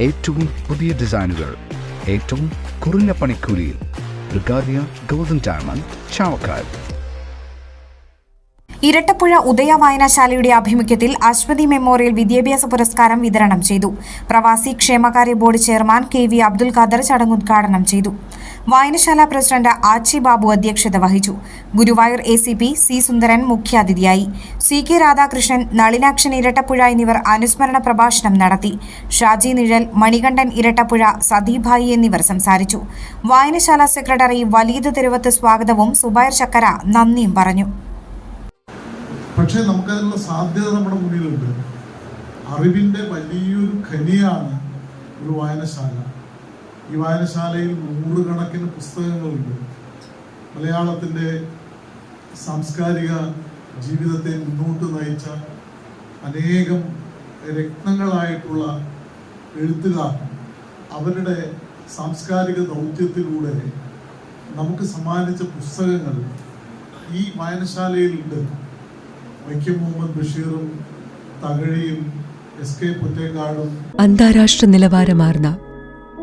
ഏറ്റവും പുതിയ ഡിസൈനുകൾ ഏറ്റവും കുറഞ്ഞ പണിക്കൂലിയിൽ. ബ്രിഗാദിയ ഗോൾഡൻ ഡയമണ്ട് ചാവക്കാട്. ഇരട്ടപ്പുഴ ഉദയ വായനശാലയുടെ ആഭിമുഖ്യത്തിൽ അശ്വതി മെമ്മോറിയൽ വിദ്യാഭ്യാസ പുരസ്കാരം വിതരണം ചെയ്തു. പ്രവാസി ക്ഷേമകാര്യ board chairman K V Abdul Khader ചടങ്ങ് ഉദ്ഘാടനം ചെയ്തു. വായനശാല പ്രസിഡന്റ് ആച്ചി ബാബു അധ്യക്ഷത വഹിച്ചു. Guruvayur A C P C Sundaran മുഖ്യാതിഥിയായി. സി കെ രാധാകൃഷ്ണൻ നളിനാക്ഷൻ ഇരട്ടപ്പുഴ എന്നിവർ അനുസ്മരണ പ്രഭാഷണം നടത്തി. ഷാജി നിഴൽ മണികണ്ഠൻ ഇരട്ടപ്പുഴ സതീഭായി എന്നിവർ സംസാരിച്ചു. വായനശാല സെക്രട്ടറി വലീദ് തിരുവത്ത് സ്വാഗതവും സുബൈർ ചക്കര നന്ദിയും പറഞ്ഞു. പക്ഷേ നമുക്കതിനുള്ള സാധ്യത നമ്മുടെ മുന്നിലുണ്ട്. അറിവിന്റെ വലിയൊരു ഖനിയാണ് ഒരു വായനശാല. ഈ വായനശാലയിൽ നൂറുകണക്കിന് പുസ്തകങ്ങളുണ്ട്. മലയാളത്തിന്റെ സാംസ്കാരിക ജീവിതത്തെ മുന്നോട്ട് നയിച്ച അനേകം രത്നങ്ങളായിട്ടുള്ള എഴുത്തുകാർ അവരുടെ സാംസ്കാരിക ദൗത്യത്തിലൂടെ നമുക്ക് സമ്മാനിച്ച പുസ്തകങ്ങൾ ഈ വായനശാലയിലുണ്ട്. വൈക്കം മുഹമ്മദ് ബഷീറും തകഴിയും എസ് കെ പുറ്റേക്കാടും. അന്താരാഷ്ട്ര നിലവാരമാർന്ന